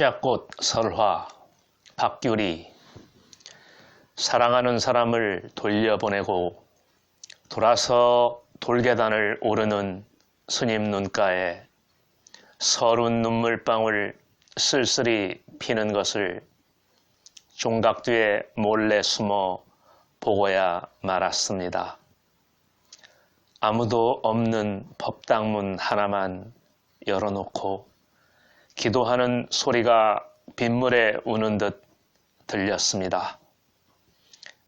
시작꽃 설화 박규리 사랑하는 사람을 돌려보내고 돌아서 돌계단을 오르는 스님 눈가에 서른 눈물방울 쓸쓸히 피는 것을 종각 뒤에 몰래 숨어 보고야 말았습니다. 아무도 없는 법당문 하나만 열어놓고 기도하는 소리가 빗물에 우는 듯 들렸습니다.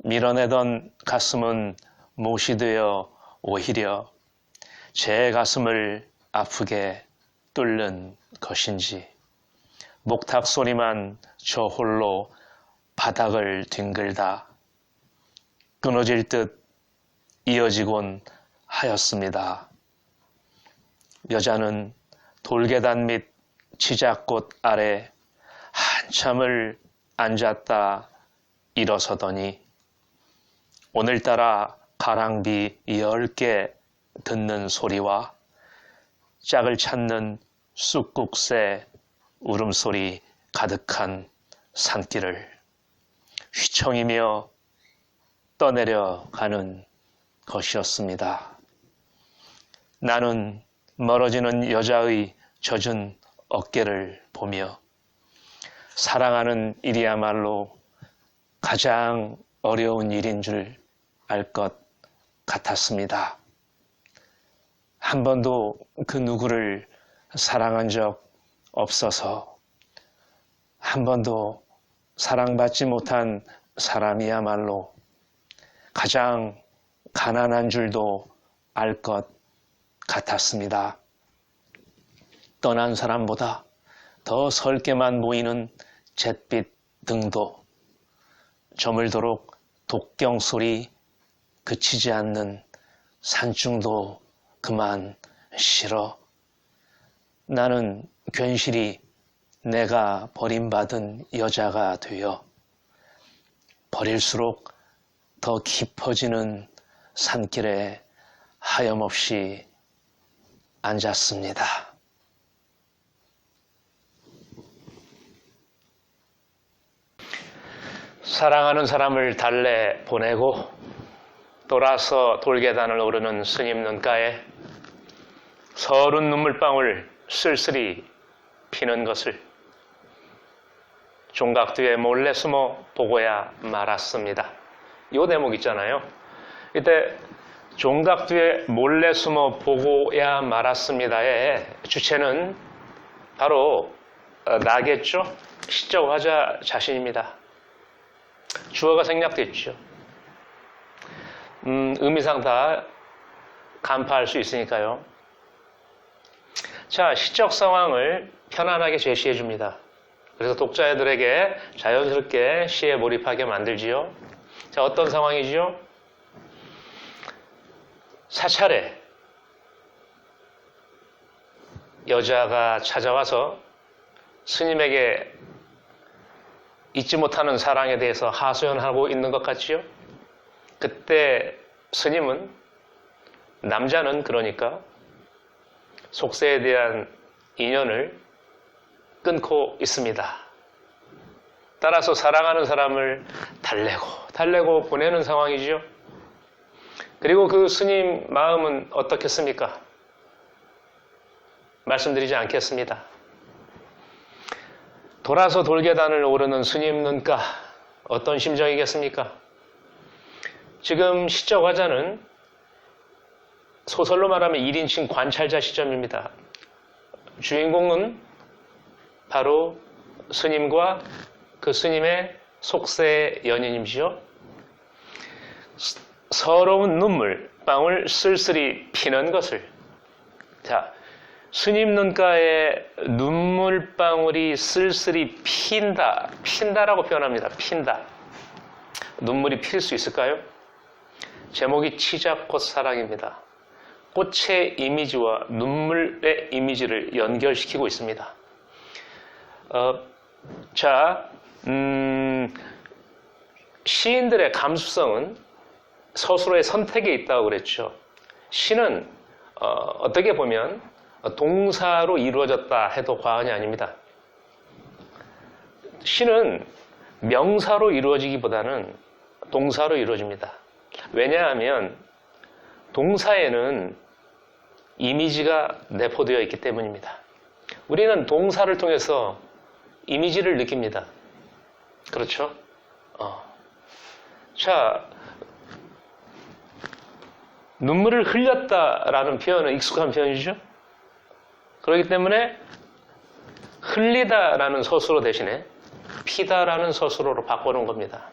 밀어내던 가슴은 못이 되어 오히려 제 가슴을 아프게 뚫는 것인지 목탁 소리만 저 홀로 바닥을 뒹글다 끊어질 듯 이어지곤 하였습니다. 여자는 돌계단 밑 치자꽃 아래 한참을 앉았다 일어서더니 오늘따라 가랑비 열 개 듣는 소리와 짝을 찾는 쑥국새 울음소리 가득한 산길을 휘청이며 떠내려 가는 것이었습니다. 나는 멀어지는 여자의 젖은 어깨를 보며 사랑하는 일이야말로 가장 어려운 일인 줄 알 것 같았습니다. 한 번도 그 누구를 사랑한 적 없어서 한 번도 사랑받지 못한 사람이야말로 가장 가난한 줄도 알 것 같았습니다. 떠난 사람보다 더 설게만 보이는 잿빛 등도 저물도록 독경 소리 그치지 않는 산중도 그만 싫어. 나는 괜시리 내가 버림받은 여자가 되어 버릴수록 더 깊어지는 산길에 하염없이 앉았습니다. 사랑하는 사람을 달래 보내고 돌아서 돌계단을 오르는 스님 눈가에 서른 눈물방울 쓸쓸히 피는 것을 종각 뒤에 몰래 숨어 보고야 말았습니다. 이 대목 있잖아요. 이때 종각 뒤에 몰래 숨어 보고야 말았습니다의 주체는 바로 어, 나겠죠. 시적 화자 자신입니다. 주어가 생략됐죠. 음, 의미상 다 간파할 수 있으니까요. 자, 시적 상황을 편안하게 제시해 줍니다. 그래서 독자들에게 자연스럽게 시에 몰입하게 만들지요. 자, 어떤 상황이지요? 사찰에 여자가 찾아와서 스님에게 잊지 못하는 사랑에 대해서 하소연하고 있는 것 같지요? 그때 스님은 남자는 그러니까 속세에 대한 인연을 끊고 있습니다. 따라서 사랑하는 사람을 달래고 달래고 보내는 상황이죠. 그리고 그 스님 마음은 어떻겠습니까? 말씀드리지 않겠습니다. 돌아서 돌계단을 오르는 스님 눈가 어떤 심정이겠습니까? 지금 시적 화자는 소설로 말하면 1인칭 관찰자 시점입니다. 주인공은 바로 스님과 그 스님의 속세의 연인이죠. 서러운 눈물, 방울 쓸쓸히 피는 것을. 자, 스님 눈가에 눈물방울이 쓸쓸히 핀다. 핀다라고 표현합니다. 핀다. 눈물이 필 수 있을까요? 제목이 치자꽃 사랑입니다. 꽃의 이미지와 눈물의 이미지를 연결시키고 있습니다. 어, 자, 음, 시인들의 감수성은 서술의 선택에 있다고 그랬죠. 시는 어, 떻게 보면 동사로 이루어졌다 해도 과언이 아닙니다. 시는 명사로 이루어지기보다는 동사로 이루어집니다. 왜냐하면 동사에는 이미지가 내포되어 있기 때문입니다. 우리는 동사를 통해서 이미지를 느낍니다. 그렇죠? 어. 자, 눈물을 흘렸다라는 표현은 익숙한 표현이죠. 그렇기 때문에 흘리다라는 서술어 대신에 피다라는 서술어로 바꾸는 겁니다.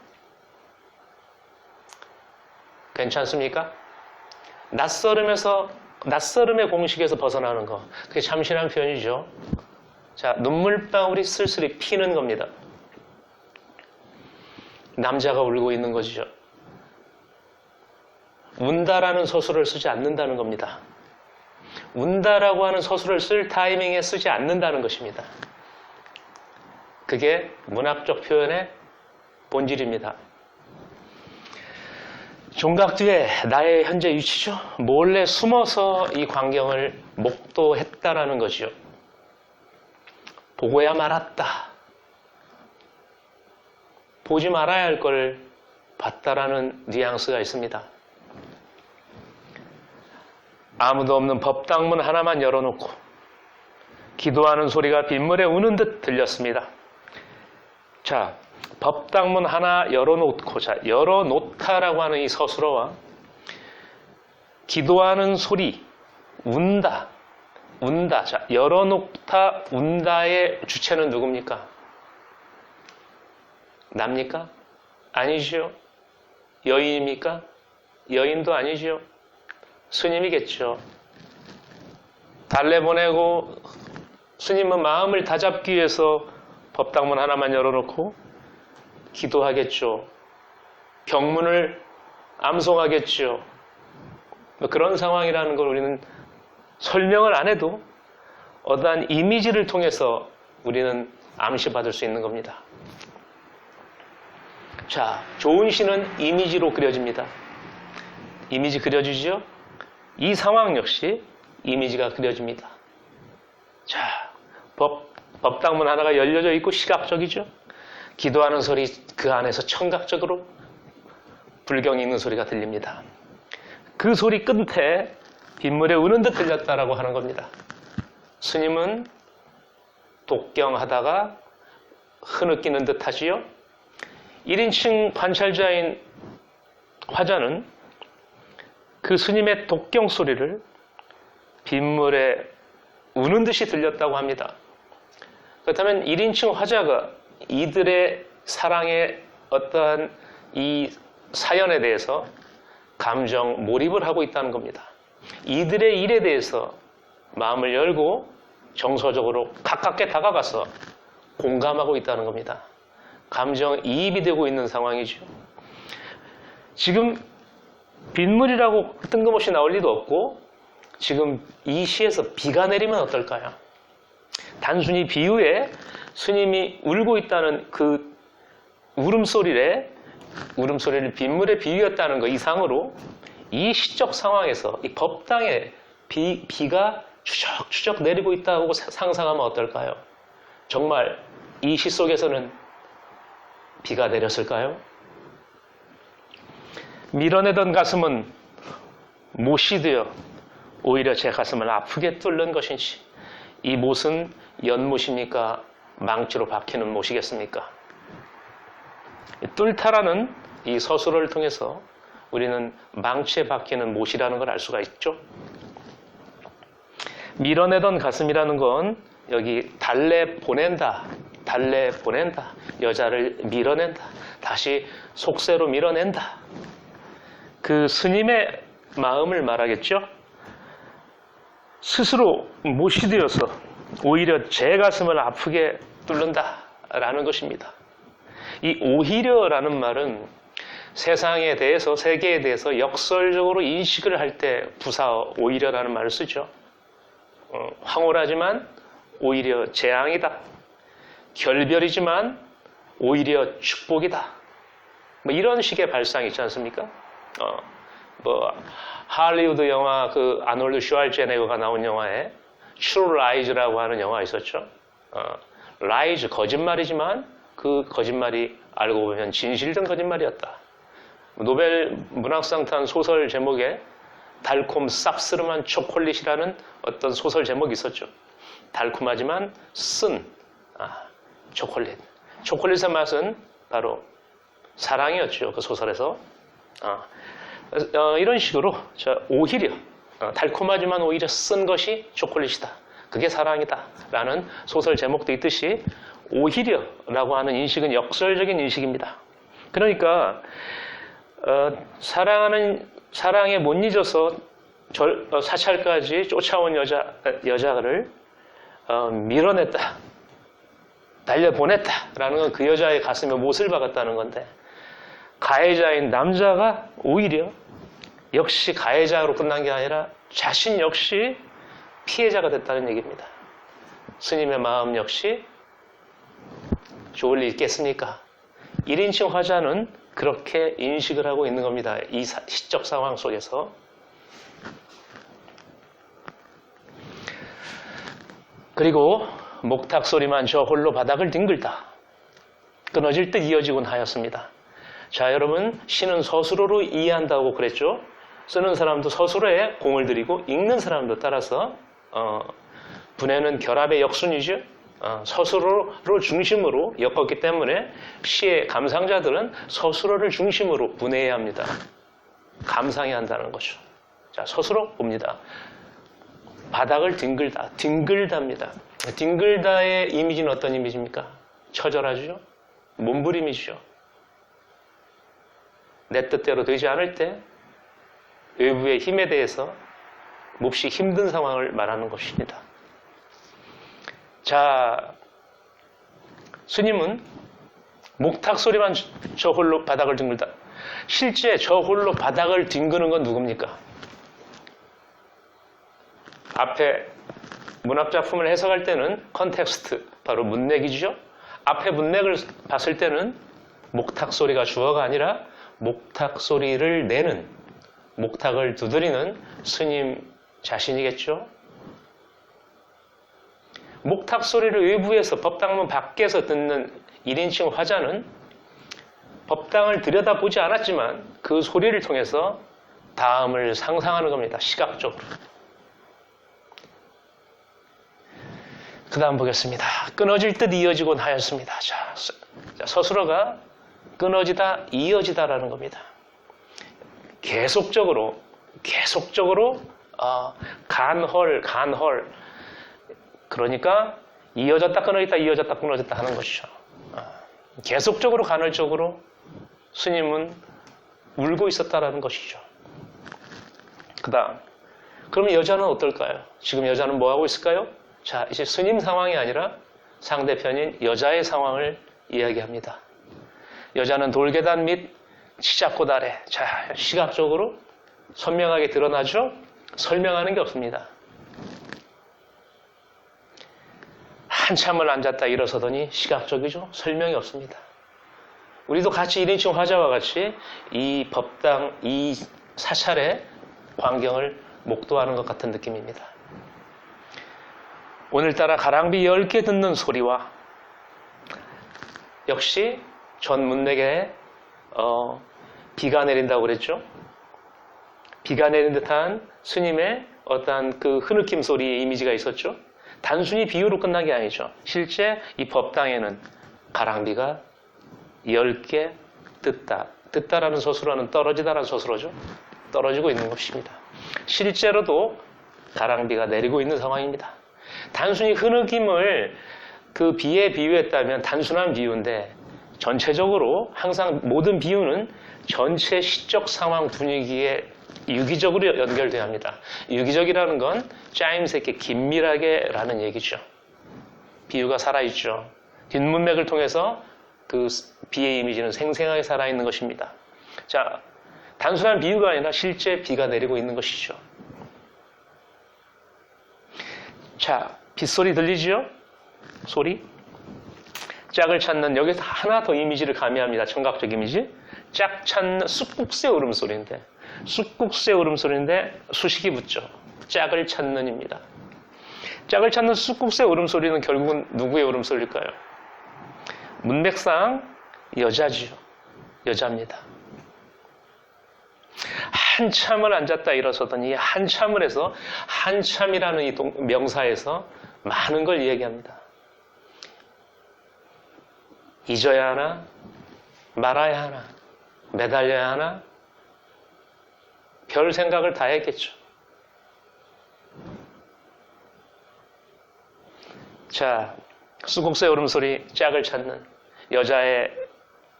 괜찮습니까? 낯설음에서 낯설음의 공식에서 벗어나는 거. 그게 참신한 표현이죠. 자, 눈물방울이 쓸쓸히 피는 겁니다. 남자가 울고 있는 거죠. 운다라는 서술을 쓰지 않는다는 겁니다. 운다라고 하는 서술을 쓸 타이밍에 쓰지 않는다는 것입니다. 그게 문학적 표현의 본질입니다. 종각 뒤에 나의 현재 위치죠. 몰래 숨어서 이 광경을 목도했다라는 것이죠. 보고야 말았다. 보지 말아야 할 걸 봤다라는 뉘앙스가 있습니다. 아무도 없는 법당문 하나만 열어놓고 기도하는 소리가 빗물에 우는 듯 들렸습니다. 자, 법당문 하나 열어놓고, 자, 열어놓다라고 하는 이 서술어와 기도하는 소리, 운다, 운다. 자, 열어놓다, 운다의 주체는 누굽니까? 납니까? 아니죠. 여인입니까? 여인도 아니죠. 스님이겠죠. 달래 보내고 스님은 마음을 다잡기 위해서 법당문 하나만 열어놓고 기도하겠죠. 경문을 암송하겠죠. 뭐 그런 상황이라는 걸 우리는 설명을 안 해도 어떠한 이미지를 통해서 우리는 암시받을 수 있는 겁니다. 자, 좋은 시는 이미지로 그려집니다. 이미지 그려주죠? 이 상황 역시 이미지가 그려집니다. 자, 법, 법당문 하나가 열려져 있고 시각적이죠? 기도하는 소리 그 안에서 청각적으로 불경이 있는 소리가 들립니다. 그 소리 끝에 빗물에 우는 듯 들렸다라고 하는 겁니다. 스님은 독경하다가 흐느끼는 듯 하지요. 1인칭 관찰자인 화자는 그 스님의 독경 소리를 빗물에 우는 듯이 들렸다고 합니다. 그렇다면 1인칭 화자가 이들의 사랑의 어떠한 이 사연에 대해서 감정 몰입을 하고 있다는 겁니다. 이들의 일에 대해서 마음을 열고 정서적으로 가깝게 다가가서 공감하고 있다는 겁니다. 감정 이입이 되고 있는 상황이죠. 지금 빗물이라고 뜬금없이 나올 리도 없고 지금 이 시에서 비가 내리면 어떨까요? 단순히 비유에 스님이 울고 있다는 그 울음소리에 울음소리를 빗물에 비유했다는 것 이상으로 이 시적 상황에서 이 법당에 비, 비가 추적추적 내리고 있다고 상상하면 어떨까요? 정말 이 시 속에서는 비가 내렸을까요? 밀어내던 가슴은 못이 되어 오히려 제 가슴을 아프게 뚫는 것인지 이 못은 연못입니까? 망치로 박히는 못이겠습니까? 뚫다라는 이 서술을 통해서 우리는 망치에 박히는 못이라는 걸 알 수가 있죠. 밀어내던 가슴이라는 건 여기 달래 보낸다, 달래 보낸다, 여자를 밀어낸다, 다시 속세로 밀어낸다. 그 스님의 마음을 말하겠죠. 스스로 못이 되어서 오히려 제 가슴을 아프게 뚫는다라는 것입니다. 이 오히려라는 말은 세상에 대해서 세계에 대해서 역설적으로 인식을 할 때 부사 오히려라는 말을 쓰죠. 어, 황홀하지만 오히려 재앙이다. 결별이지만 오히려 축복이다. 뭐 이런 식의 발상이 있지 않습니까? 어, 뭐 할리우드 영화 그 아놀드 슈왈제네거가 나온 영화에 True Lies라고 하는 영화 있었죠. 어, Lies 거짓말이지만 그 거짓말이 알고 보면 진실된 거짓말이었다. 노벨 문학상 탄 소설 제목에 달콤 쌉스름한 초콜릿이라는 어떤 소설 제목이 있었죠. 달콤하지만 쓴 아, 초콜릿. 초콜릿의 맛은 바로 사랑이었죠. 그 소설에서. 아, 어, 이런 식으로 저 오히려 어, 달콤하지만 오히려 쓴 것이 초콜릿이다. 그게 사랑이다. 라는 소설 제목도 있듯이 오히려 라고 하는 인식은 역설적인 인식입니다. 그러니까 어, 사랑하는 사랑에 못 잊어서 절, 어, 사찰까지 쫓아온 여자 여자를 어, 밀어냈다, 달려보냈다 라는 건 그 여자의 가슴에 못을 박았다는 건데 가해자인 남자가 오히려 역시 가해자로 끝난 게 아니라 자신 역시 피해자가 됐다는 얘기입니다. 스님의 마음 역시 좋을 일 있겠습니까? 1인칭 화자는 그렇게 인식을 하고 있는 겁니다. 이 사- 시적 상황 속에서. 그리고 목탁 소리만 저 홀로 바닥을 뒹굴다. 끊어질 듯 이어지곤 하였습니다. 자, 여러분, 시는 서술어로 이해한다고 그랬죠? 쓰는 사람도 서술어에 공을 들이고 읽는 사람도 따라서 어, 분해는 결합의 역순이죠. 어, 서술어를 중심으로 엮었기 때문에 시의 감상자들은 서술어를 중심으로 분해해야 합니다. 감상해야 한다는 거죠. 자, 서술어 봅니다. 바닥을 뒹글다. 뒹글다입니다. 뒹글다의 이미지는 어떤 이미지입니까? 처절하죠? 몸부림이죠. 내 뜻대로 되지 않을 때 외부의 힘에 대해서 몹시 힘든 상황을 말하는 것입니다. 자, 스님은 목탁 소리만 저 홀로 바닥을 뒹굴다. 실제 저 홀로 바닥을 뒹구는 건 누굽니까? 앞에 문학작품을 해석할 때는 컨텍스트, 바로 문맥이죠. 앞에 문맥을 봤을 때는 목탁 소리가 주어가 아니라 목탁 소리를 내는, 목탁을 두드리는 스님 자신이겠죠. 목탁 소리를 외부에서 법당문 밖에서 듣는 1인칭 화자는 법당을 들여다보지 않았지만 그 소리를 통해서 다음을 상상하는 겁니다. 시각적으로. 그 다음 보겠습니다. 끊어질 듯 이어지곤 하였습니다. 자, 서술어가 끊어지다, 이어지다라는 겁니다. 계속적으로, 계속적으로, 어, 간헐, 간헐. 그러니까 이어졌다, 끊어졌다, 이어졌다, 끊어졌다 하는 것이죠. 어, 계속적으로, 간헐적으로 스님은 울고 있었다라는 것이죠. 그 다음. 그러면 여자는 어떨까요? 지금 여자는 뭐 하고 있을까요? 자, 이제 스님 상황이 아니라 상대편인 여자의 상황을 이야기합니다. 여자는 돌계단 및 치자꽃 아래. 자, 시각적으로 선명하게 드러나죠? 설명하는 게 없습니다. 한참을 앉았다 일어서더니 시각적이죠? 설명이 없습니다. 우리도 같이 1인칭 화자와 같이 이 법당, 이 사찰의 광경을 목도하는 것 같은 느낌입니다. 오늘따라 가랑비 10개 듣는 소리와 역시 전 문맥에 어, 비가 내린다고 그랬죠. 비가 내린 듯한 스님의 어떠한 그 흐느낌 소리의 이미지가 있었죠. 단순히 비유로 끝난 게 아니죠. 실제 이 법당에는 가랑비가 10개 듣다. 듣다라는 소수로는 떨어지다라는 소수로죠. 떨어지고 있는 것입니다. 실제로도 가랑비가 내리고 있는 상황입니다. 단순히 흐느낌을 그 비에 비유했다면 단순한 비유인데 전체적으로 항상 모든 비유는 전체 시적 상황 분위기에 유기적으로 연결돼야 합니다. 유기적이라는 건 짜임새 있게 긴밀하게라는 얘기죠. 비유가 살아있죠. 뒷문맥을 통해서 그 비의 이미지는 생생하게 살아있는 것입니다. 자, 단순한 비유가 아니라 실제 비가 내리고 있는 것이죠. 자, 빗소리 들리지요? 소리? 짝을 찾는 여기서 하나 더 이미지를 가미합니다. 청각적 이미지. 짝 찾는 쑥국새 울음소리인데 쑥국새 울음소리인데 수식이 붙죠. 짝을 찾는입니다. 짝을 찾는 쑥국새 울음소리는 결국은 누구의 울음소리일까요? 문맥상 여자지요. 여자입니다. 한참을 앉았다 일어서더니 한참을 해서 한참이라는 이 동- 명사에서 많은 걸 이야기합니다. 잊어야 하나, 말아야 하나, 매달려야 하나, 별 생각을 다 했겠죠. 자, 수국새 울음소리 짝을 찾는 여자의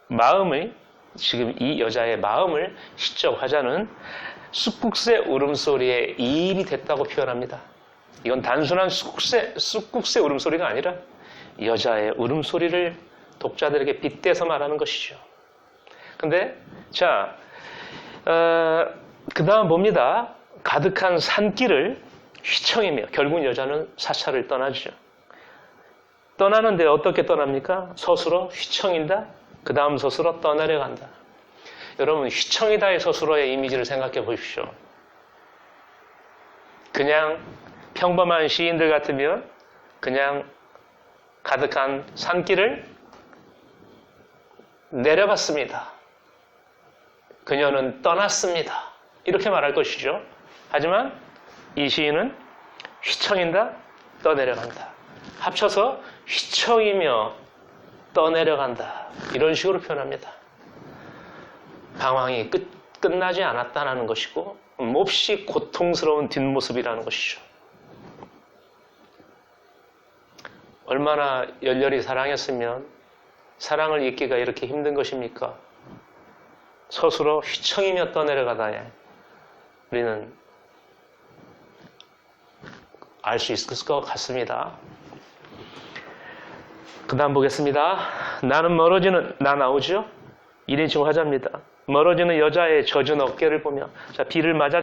마음의 지금 이 여자의 마음을 시적하자는 쑥국새 울음소리의 이인이 됐다고 표현합니다. 이건 단순한 쑥국새 울음소리가 아니라 여자의 울음소리를 독자들에게 빗대서 말하는 것이죠. 근데, 자, 그 다음 봅니다. 가득한 산길을 휘청이며 결국 여자는 사찰을 떠나죠. 떠나는데 어떻게 떠납니까? 서술어 휘청인다. 그 다음 서술어 떠내려간다. 여러분 휘청이다의 서술어의 이미지를 생각해 보십시오. 그냥 평범한 시인들 같으면 그냥 가득한 산길을 내려갔습니다. 그녀는 떠났습니다. 이렇게 말할 것이죠. 하지만 이 시인은 휘청인다, 떠내려간다. 합쳐서 휘청이며 떠내려간다. 이런 식으로 표현합니다. 방황이 끝, 끝나지 않았다는 것이고, 몹시 고통스러운 뒷모습이라는 것이죠. 얼마나 열렬히 사랑했으면 사랑을 잊기가 이렇게 힘든 것입니까? 서술어 휘청이며 떠내려가다에 우리는 알 수 있을 것 같습니다. 그 다음 보겠습니다. 나는 멀어지는, 나 나오죠? 1인칭 화자입니다. 멀어지는 여자의 젖은 어깨를 보며, 자, 비를 맞아